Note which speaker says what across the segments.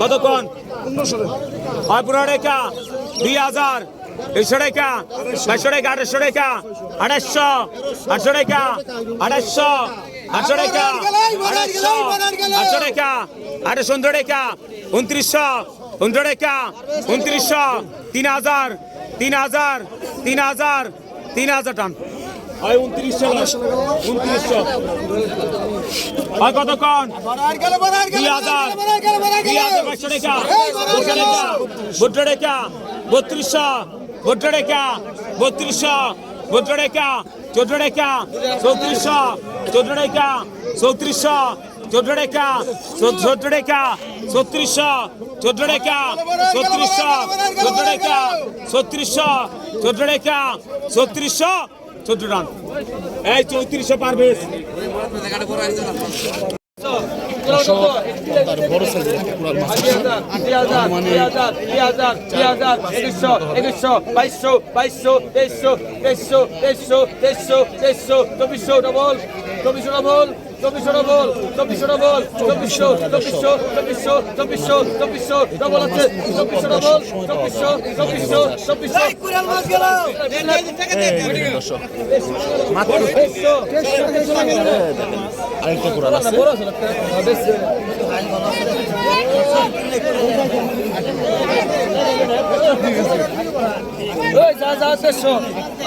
Speaker 1: কতক্ষণ? পনেরো টাকা দুই হাজার দুইশো টাকা বাইশশো টাকা আড়াইশো টাকা আড়াইশো আটশো টাকা আড়াইশো আটশো টাকা আড়াইশো আটশো টাকা আড়াইশো উনত্রিশ টাকা উনত্রিশশো উনত্রিশ টাকা উনত্রিশশো, তিন হাজার তিন হাজার তিন হাজার তিন হাজার টান। হয় উনত্রিশশো উনত্রিশশো হয় কতক্ষণ? দুই হাজার। দুই হাজার পাঁচশো টাকা। ভুট্টো টাকা বত্রিশশো ভুট্টো টাকা বত্রিশশো ভুট্টো টাকা চোদ্দ টাকা চৌত্রিশশো চোদ্দ টাকা চৌত্রিশশো চোদ্দ টাকা চোদ্দ টাকা ছত্রিশশো চোদ্দ চোদ্দ রান। এই চৌত্রিশশো পারভেজ।
Speaker 2: তার বড় সাইজের একটা কুড়াল মাছ মানে
Speaker 3: তেইশশো ডবল চব্বিশশো ডবল চব্বিশশো ডবল চব্বিশশো ডবল চব্বিশশো চব্বিশশো চব্বিশশো চব্বিশশো চব্বিশশো ডবল আছে। চব্বিশশো ডবল চব্বিশশো চব্বিশশো চব্বিশশো।
Speaker 2: আরেকটা কুড়াল আছে।
Speaker 3: ওই যা যা দেড়শো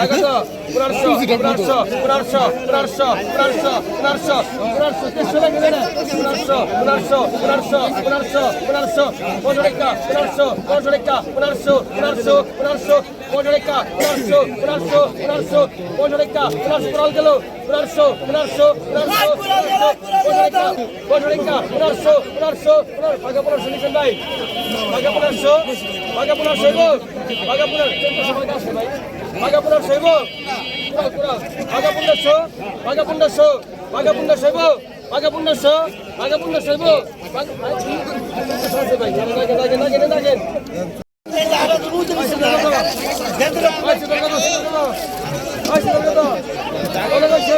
Speaker 3: আগত পুরাশো পুরাশো পুরাশো পুরাশো পুরাশো পুরাশো পুরাশো দেড়শো লাগবে না পুরাশো পুরাশো পুরাশো পুরাশো পুরাশো পনেরো টাকা পুরাশো পনেরো টাকা পুরাশো পুরাশো পুরাশো পনেরো টাকা পুরাশো পুরাশো পুরাশো পনেরো টাকা পুরাশো পুরাল গেল পুরাশো পুরাশো পুরাশো পুরাশো পনেরো ভাই বাগাপুরার শৈব বাগাপুরার সবাই আসছে ভাই বাগাপুরার শৈব বাগাপুন্ডার শো বাগাপুন্ডার শো বাগাপুন্ডার শৈব বাগাপুন্ডার শো বাগাপুন্ডার শৈব আচ্ছা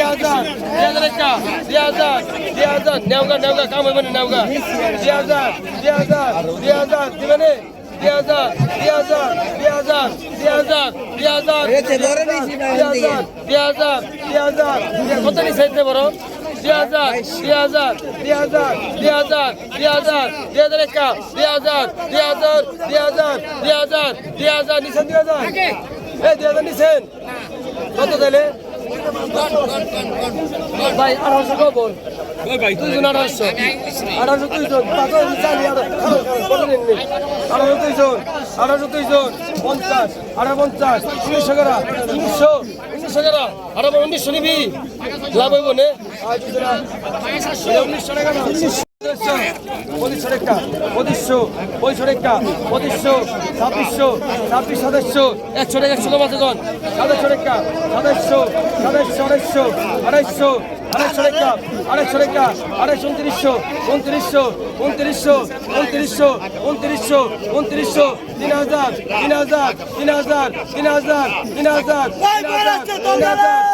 Speaker 3: পনেরোশো ভাগে পনেরোশো গো ভাই নাগে নাগে নাগে নাগে নেওগা নেওগা কাম হইব না নেওগা দুই হাজার দুই হাজার দুই হাজার দিবে নে দুই হাজার দুই হাজার দুই হাজার দুই হাজার দুই হাজার দুই হাজার দুই হাজার কত নিছে এতে বড় দুই হাজার দুই হাজার দুই হাজার দুই হাজার দুই হাজার দুই হাজার একা দুই হাজার দুই হাজার দুই হাজার দুই হাজার দুই হাজার নিছেন দুই হাজার এই দুই হাজার নিছেন কত দিলে ভাই আঠারোশো কো বল? দুইজন আঠারোশো। আঠারোশো দুইজন আঠারোশো দুইজন আঠারোশো দুইজন পঞ্চাশ আঠারো পঞ্চাশ উনিশশো এগারো উনিশশো উনিশশো এগারো আঠারো উনিশশো নিবি। লাভ হইব নে? উনিশশো টাকা। পঁচিশশো টাকা পঁচিশশো পঁচিশশো টাকা পঁচিশশো, ছাব্বিশশো, ছাব্বিশ, সাতাশশো, একশো টাকা একশো জন সাতাশশো টাকা সাতাশশো সাতাশশো আড়াইশো আড়াইশো আড়াইশো টাকা আড়াইশো টাকা আড়াইশো উনত্রিশশো উনত্রিশশো উনত্রিশশো উনত্রিশশো উনত্রিশশো উনত্রিশশো তিন হাজার তিন হাজার তিন হাজার তিন হাজার তিন হাজার তিন হাজার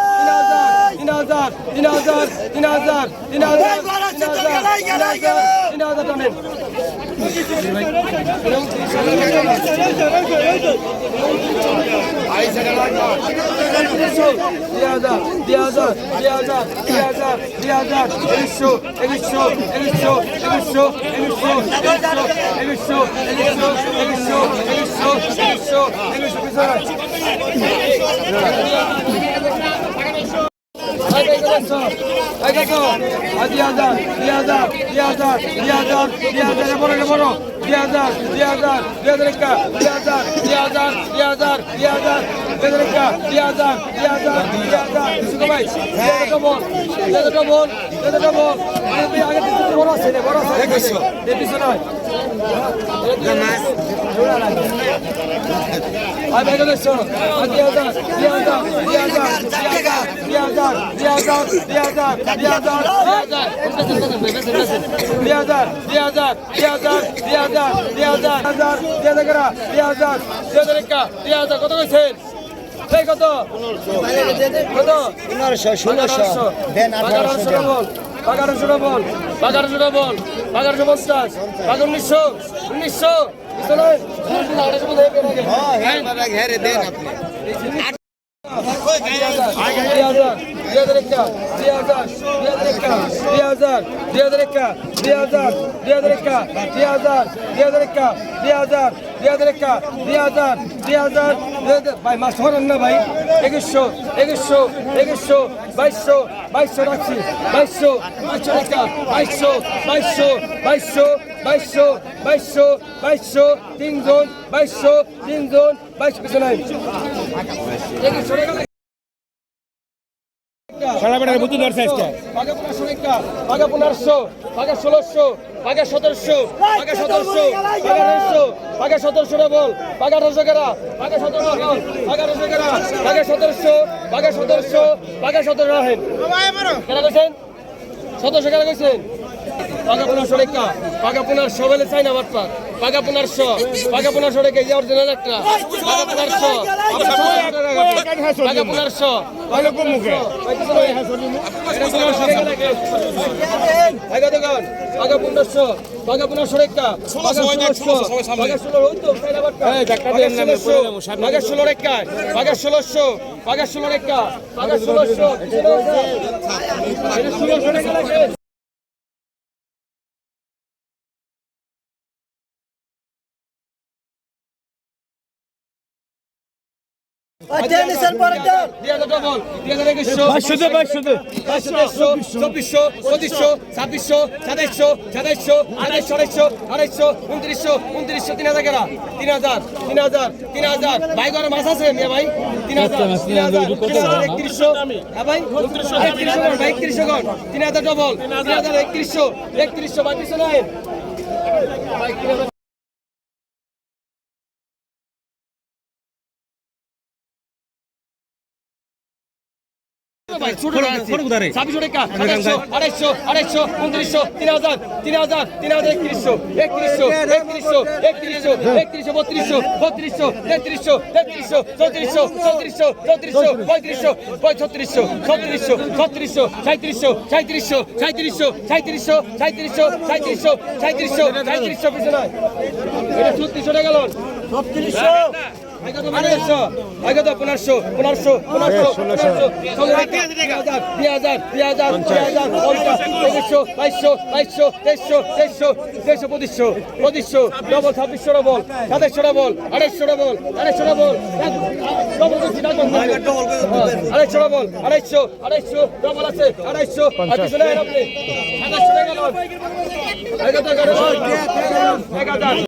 Speaker 3: তিন হাজার তিন হাজার তিন হাজার তিন হাজার তিন হাজার তিন হাজার তিন হাজার তিন হাজার টানেন দুই হাজার দুই হাজার দুই হাজার দুই হাজার দুই হাজার দুই হাজার দুই হাজার দুই হাজার দুই হাজার দুই হাজার বড় বড় দুই হাজার দুই হাজার দুই হাজার একা দুই হাজার দুই হাজার দুই হাজার দুই হাজার দুই হাজার একা দুই হাজার দুই হাজার দুই হাজার দুশো ভাই দুই হাজার বল দুই হাজার বল দুই হাজার বল ছেলে বড় ছেলে পিছু নয় কত কইছেন কত কত
Speaker 4: ষোলোশো
Speaker 3: বাগারোশো বল বাগারোশো বল বাগারোশো পঞ্চাশ বাগ উনিশশো উনিশশো দুই হাজার দুই হাজার দুই হাজার দুই হাজার একা দুই হাজার দুই হাজার ভাই, মাছ ধরেন না ভাই। একুশশো একুশশো একুশশো, বাইশশো বাইশশো রাখছি। বাইশশো বাইশশো একা বাইশশো বাইশশো বাইশশো বাইশশো বাইশশো বাইশশো, তিনজন বাইশশো, তিনজন বাইশ পিছনে
Speaker 1: সারা বেটার ধরছে আজকে
Speaker 3: পাগে পনেরোশো একটা পাগে পনেরোশো পাগে ষোলোশো পাগে সতেরোশো পাগে সতেরোশো পাগে আঠারোশো পাগে সতেরোশো বল পাগে আঠারোশো কেরা পাগে সতেরো বল পাগে আঠারোশো কেরা পাগে সতেরোশো পাগে সতেরোশো পাগে সতেরো রাখেন কেনা গেছেন সতেরোশো কেনা গেছেন পাগে পনেরোশো একটা পাগে পনেরোশো চাই না বাটপাট পাকা পনেরোশো পাকা পনেরোশো টাকা কেজি অরিজিনাল একটা পাকা পনেরোশো পাকা পনেরোশো পাকা দোকান পাকা পনেরোশো পাকা পনেরোশো টাকা পাকা ষোলো রেখা পাকা ষোলোশো পাকা ষোলো রেখা পাকা ষোলোশো ষোলোশো টাকা চব্বিশশো পঁচিশশো ছাব্বিশশো সাতাইশশো সাতাইশশো আড়াইশো আড়াইশো আড়াইশো উনত্রিশশো উনত্রিশশো তিন হাজার কেনা। তিন হাজার তিন হাজার তিন হাজার। ভাই ঘরে মাছ আছে মিয়া ভাই। তিন হাজার তিন হাজার তিন হাজার একত্রিশশো। হ্যাঁ ভাই? একত্রিশশো ভাই একত্রিশশো গণ তিন হাজার ডবল তিন হাজার। একত্রিশশো। একত্রিশশো বাইশশো নয় ছাব্বিশশো টাকা আড়াইশো আড়াইশো আড়াইশো উনত্রিশশো তিন হাজার তিন হাজার তিন হাজার একত্রিশশো একত্রিশশো একত্রিশশো একত্রিশশো একত্রিশশো বত্রিশশো বত্রিশশো তেত্রিশশো তেত্রিশশো চৌত্রিশশো চৌত্রিশশো চৌত্রিশশো পঁয়ত্রিশশো পঁয়ত্রিশশো ছত্রিশশো ছত্রিশশো সাঁত্রিশশো সাঁত্রিশশো সাঁত্রিশশো সাঁত্রিশশো সাঁত্রিশশো সাঁত্রিশশো সাঁত্রিশশো সাঁত্রিশশো পিছনে ছত্রিশশো টাকা গেল ছত্রিশশো। পনেরোশো আগত পনেরোশো পনেরোশো পনেরোশো পনেরোশো দুই হাজার দুই হাজার দুই হাজার পঞ্চাশ। তেইশশো বাইশশো বাইশশো তেইশশো তেইশশো তেইশশো পঁচিশশো পঁচিশশো ডবল ছাব্বিশশো ডবল সাতাইশশো ডবল আড়াইশো ডবল আড়াইশো ডবল আড়াইশো ডবল আড়াইশো আড়াইশো ডবল আছে আড়াইশো আড়াইশো গেল এগারো এগারো